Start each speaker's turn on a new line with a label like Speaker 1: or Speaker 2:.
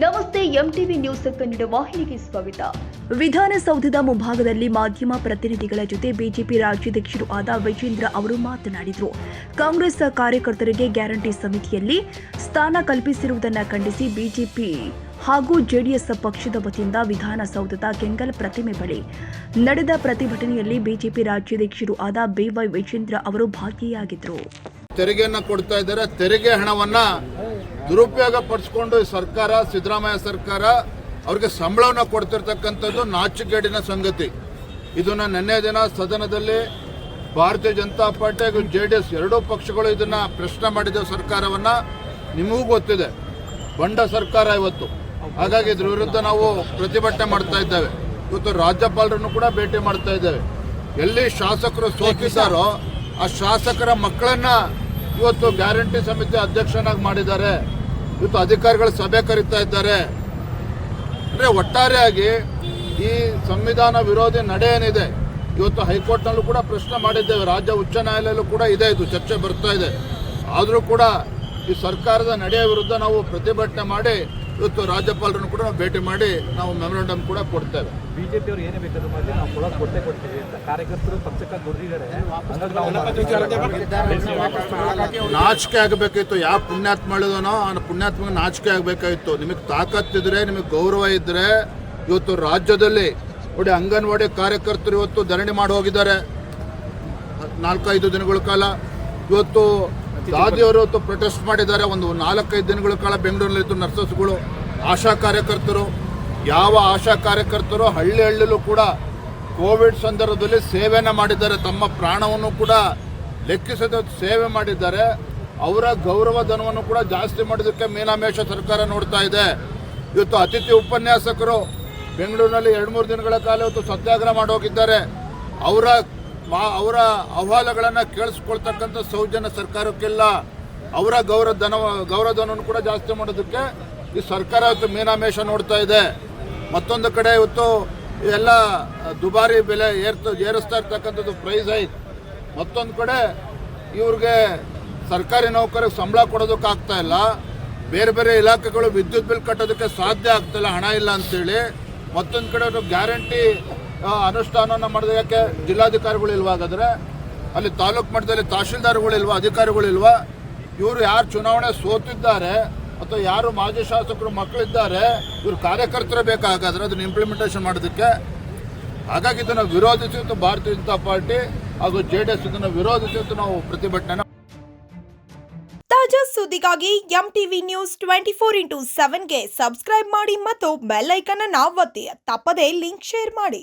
Speaker 1: MTV news Kannada ವಾಹಿನಿಗೆ ಸ್ವಾಗತ.
Speaker 2: ವಿಧಾನಸೌಧದ ಮುಂಭಾಗದಲ್ಲಿ ಮಾಧ್ಯಮ ಪ್ರತಿನಿಧಿಗಳ ಜೊತೆ ಬಿಜೆಪಿ ರಾಜ್ಯಾಧ್ಯಕ್ಷರು ಆದ ವಿಜೇಂದ್ರ ಅವರು ಮಾತನಾಡಿದರು. ಕಾಂಗ್ರೆಸ್ ಕಾರ್ಯಕರ್ತರಿಗೆ ಗ್ಯಾರಂಟಿ ಸಮಿತಿಯಲ್ಲಿ ಸ್ಥಾನ ಕಲ್ಪಿಸಿರುವುದನ್ನು ಖಂಡಿಸಿ ಬಿಜೆಪಿ ಹಾಗೂ ಜೆಡಿಎಸ್ ಪಕ್ಷದ ವತಿಯಿಂದ ವಿಧಾನಸೌಧದ ಕೆಂಗಲ್ ಪ್ರತಿಮೆ ಬಳಿ ನಡೆದ ಪ್ರತಿಭಟನೆಯಲ್ಲಿ ಬಿಜೆಪಿ ರಾಜ್ಯಾಧ್ಯಕ್ಷರು ಆದ ಬಿವೈ ವಿಜೇಂದ್ರ ಅವರು ಭಾಗಿಯಾಗಿದ್ದರು
Speaker 3: ತೆರಿಗೆಯನ್ನು ಕೊಡ್ತಾ ಇದ್ದಾರೆ. ತೆರಿಗೆ ಹಣವನ್ನ ದುರುಪಯೋಗ ಪಡಿಸ್ಕೊಂಡು ಸರ್ಕಾರ, ಸಿದ್ದರಾಮಯ್ಯ ಸರ್ಕಾರ ಅವ್ರಿಗೆ ಸಂಬಳವನ್ನು ಕೊಡ್ತಿರ್ತಕ್ಕಂಥದ್ದು ನಾಚಿಕೆಡಿನ ಸಂಗತಿ. ಇದನ್ನು ನಿನ್ನೆ ದಿನ ಸದನದಲ್ಲಿ ಭಾರತೀಯ ಜನತಾ ಪಾರ್ಟಿ ಹಾಗೂ ಜೆ ಡಿ ಎಸ್ ಎರಡೂ ಪಕ್ಷಗಳು ಇದನ್ನು ಪ್ರಶ್ನೆ ಮಾಡಿದ ಸರ್ಕಾರವನ್ನು ನಿಮಗೂ ಗೊತ್ತಿದೆ. ಬಂಡ ಸರ್ಕಾರ ಇವತ್ತು. ಹಾಗಾಗಿ ಇದ್ರ ವಿರುದ್ಧ ನಾವು ಪ್ರತಿಭಟನೆ ಮಾಡ್ತಾ ಇದ್ದೇವೆ. ಇವತ್ತು ರಾಜ್ಯಪಾಲರನ್ನು ಕೂಡ ಭೇಟಿ ಮಾಡ್ತಾ ಇದ್ದೇವೆ. ಎಲ್ಲಿ ಶಾಸಕರು ಸೋತಿದ್ದಾರೋ ಆ ಶಾಸಕರ ಮಕ್ಕಳನ್ನು ಇವತ್ತು ಗ್ಯಾರಂಟಿ ಸಮಿತಿ ಅಧ್ಯಕ್ಷನಾಗಿ ಮಾಡಿದ್ದಾರೆ. ಇವತ್ತು ಅಧಿಕಾರಿಗಳ ಸಭೆ ಕರೀತಾ ಇದ್ದಾರೆ. ಅಂದ್ರೆ ಒಟ್ಟಾರೆಯಾಗಿ ಈ ಸಂವಿಧಾನ ವಿರೋಧಿ ನಡೆ ಏನಿದೆ, ಇವತ್ತು ಹೈಕೋರ್ಟ್ನಲ್ಲೂ ಕೂಡ ಪ್ರಶ್ನೆ ಮಾಡಿದ್ದೇವೆ. ರಾಜ್ಯ ಉಚ್ಚ ನ್ಯಾಯಾಲಯಲ್ಲೂ ಕೂಡ ಇದೆ ಇದು, ಚರ್ಚೆ ಬರ್ತಾ ಇದೆ. ಆದರೂ ಕೂಡ ಈ ಸರ್ಕಾರದ ನಡೆಯ ವಿರುದ್ಧ ನಾವು ಪ್ರತಿಭಟನೆ ಮಾಡಿ ಇವತ್ತು ರಾಜ್ಯಪಾಲರನ್ನು ಕೂಡ ನಾವು ಭೇಟಿ ಮಾಡಿ ನಾವು ಮೆಮೊರಾಂಡಮ್ ಕೂಡ ಕೊಡ್ತೇವೆ.
Speaker 4: ಬಿಜೆಪಿ ಅವರು ಏನೇ ಬೇಕಾದ್ರೂ ಮಾಡಿ ನಾವು ಕೊಡೋದು ಕೊಟ್ಟೆ ಕೊಡ್ತೀವಿ ಅಂತ. ಕಾರ್ಯಕರ್ತರು ಪಕ್ಷಕ್ಕೆ ದುಡ್ಡಿದ್ದಾರೆ ಹಂಗಾಗಿ ನಾವು
Speaker 3: ನಾಚಿಕೆ ಆಗಬೇಕಾಗಿತ್ತು ಯಾವ ಪುಣ್ಯಾತ್ಮ ಹೇಳಿದನೋ ಆ ಪುಣ್ಯಾತ್ಮ ನಾಚಿಕೆ ಆಗಬೇಕಾಗಿತ್ತು. ನಿಮಗೆ ತಾಕತ್ತಿದ್ರೆ ನಿಮಗೆ ಗೌರವ ಇದ್ದರೆ ಇವತ್ತು ರಾಜ್ಯದಲ್ಲಿ ನೋಡಿ ಅಂಗನವಾಡಿ ಕಾರ್ಯಕರ್ತರು ಇವತ್ತು ಧರಣಿ ಮಾಡಿ ಹೋಗಿದ್ದಾರೆ. ನಾಲ್ಕೈದು ದಿನಗಳ ಕಾಲ. ಇವತ್ತು ದಾದಿಯವರು ಪ್ರೊಟೆಸ್ಟ್ ಮಾಡಿದ್ದಾರೆ. ಒಂದು ನಾಲ್ಕೈದು ದಿನಗಳ ಕಾಲ ಬೆಂಗಳೂರಿನಲ್ಲಿತ್ತು ನರ್ಸಸ್ಗಳು, ಆಶಾ ಕಾರ್ಯಕರ್ತರು. ಯಾವ ಆಶಾ ಕಾರ್ಯಕರ್ತರು ಹಳ್ಳಿ ಹಳ್ಳಿಲೂ ಕೂಡ ಕೋವಿಡ್ ಸಂದರ್ಭದಲ್ಲಿ ಸೇವೆಯನ್ನು ಮಾಡಿದ್ದಾರೆ. ತಮ್ಮ ಪ್ರಾಣವನ್ನು ಕೂಡ ಲೆಕ್ಕಿಸದ ಸೇವೆ ಮಾಡಿದ್ದಾರೆ. ಅವರ ಗೌರವ ಧನವನ್ನು ಕೂಡ ಜಾಸ್ತಿ ಮಾಡೋದಕ್ಕೆ ಮೀನಾಮೇಷ ಸರ್ಕಾರ ನೋಡ್ತಾ ಇದೆ. ಇವತ್ತು ಅತಿಥಿ ಉಪನ್ಯಾಸಕರು ಬೆಂಗಳೂರಿನಲ್ಲಿ ಎರಡು ಮೂರು ದಿನಗಳ ಕಾಲ ಇವತ್ತು ಸತ್ಯಾಗ್ರಹ ಮಾಡೋಗಿದ್ದಾರೆ ಅವರ ಮಾ ಅವರ ಅಹವಾಲುಗಳನ್ನು ಕೇಳಿಸ್ಕೊಳ್ತಕ್ಕಂಥ ಸೌಜನ್ಯ ಸರ್ಕಾರಕ್ಕೆಲ್ಲ ಅವರ ಗೌರವ ಧನ ಗೌರ ಧನವನ್ನು ಕೂಡ ಜಾಸ್ತಿ ಮಾಡೋದಕ್ಕೆ ಈ ಸರ್ಕಾರ ಇವತ್ತು ಮೀನಾಮೇಷ ನೋಡ್ತಾ ಇದೆ. ಮತ್ತೊಂದು ಕಡೆ ಇವತ್ತು ಎಲ್ಲ ದುಬಾರಿ ಬೆಲೆ ಏರ್ತ, ಏರಿಸ್ತಾ ಇರ್ತಕ್ಕಂಥದ್ದು ಪ್ರೈಸ್ ಐತೆ ಮತ್ತೊಂದು ಕಡೆ ಇವ್ರಿಗೆ ಸರ್ಕಾರಿ ನೌಕರಿಗೆ ಸಂಬಳ ಕೊಡೋದಕ್ಕೆ ಆಗ್ತಾ ಇಲ್ಲ. ಬೇರೆ ಬೇರೆ ಇಲಾಖೆಗಳು ವಿದ್ಯುತ್ ಬಿಲ್ ಕಟ್ಟೋದಕ್ಕೆ ಸಾಧ್ಯ ಆಗ್ತಿಲ್ಲ ಹಣ ಇಲ್ಲ ಅಂತೇಳಿ. ಮತ್ತೊಂದು ಕಡೆ ಗ್ಯಾರಂಟಿ ಆ, ಮಾಡಿದ. ಯಾಕೆ? ಜಿಲ್ಲಾಧಿಕಾರಿಗಳು ಇಲ್ವಾ ಹಾಗಾದ್ರೆ? ಅಲ್ಲಿ ತಾಲೂಕು ಮಟ್ಟದಲ್ಲಿ ತಹಶೀಲ್ದಾರ್ಗಳು ಇಲ್ವಾ ಅಧಿಕಾರಿಗಳು ಇಲ್ವಾ? ಇವರು ಯಾರು ಚುನಾವಣೆ ಸೋತಿದ್ದಾರೆ ಅಥವಾ ಯಾರು ಮಾಜಿ ಶಾಸಕರು ಮಕ್ಕಳಿದ್ದಾರೆ ಇವರು ಕಾರ್ಯಕರ್ತರ ಬೇಕಾಗಾದ್ರೆ ಅದನ್ನು ಇಂಪ್ಲಿಮೆಂಟೇಷನ್ ಮಾಡೋದಕ್ಕೆ. ಹಾಗಾಗಿ ಇದನ್ನು ವಿರೋಧಿಸಿ ಇವತ್ತು ಭಾರತೀಯ ಜನತಾ ಪಾರ್ಟಿ ಹಾಗೂ ಜೆ ಡಿ ಎಸ್ ಇದನ್ನು ವಿರೋಧಿಸಿ ಇವತ್ತು ನಾವು ಪ್ರತಿಭಟನೆ
Speaker 5: ತಾಜಾ ಸುದ್ದಿಗಾಗಿ M TV news twenty four into ಸೆವೆನ್ಗೆ subscribe ಮಾಡಿ ಮತ್ತು ಬೆಲ್ ಐಕನ್ ಅನ್ನು ಒತ್ತಿ. ತಪ್ಪದೇ ಲಿಂಕ್ ಶೇರ್ ಮಾಡಿ.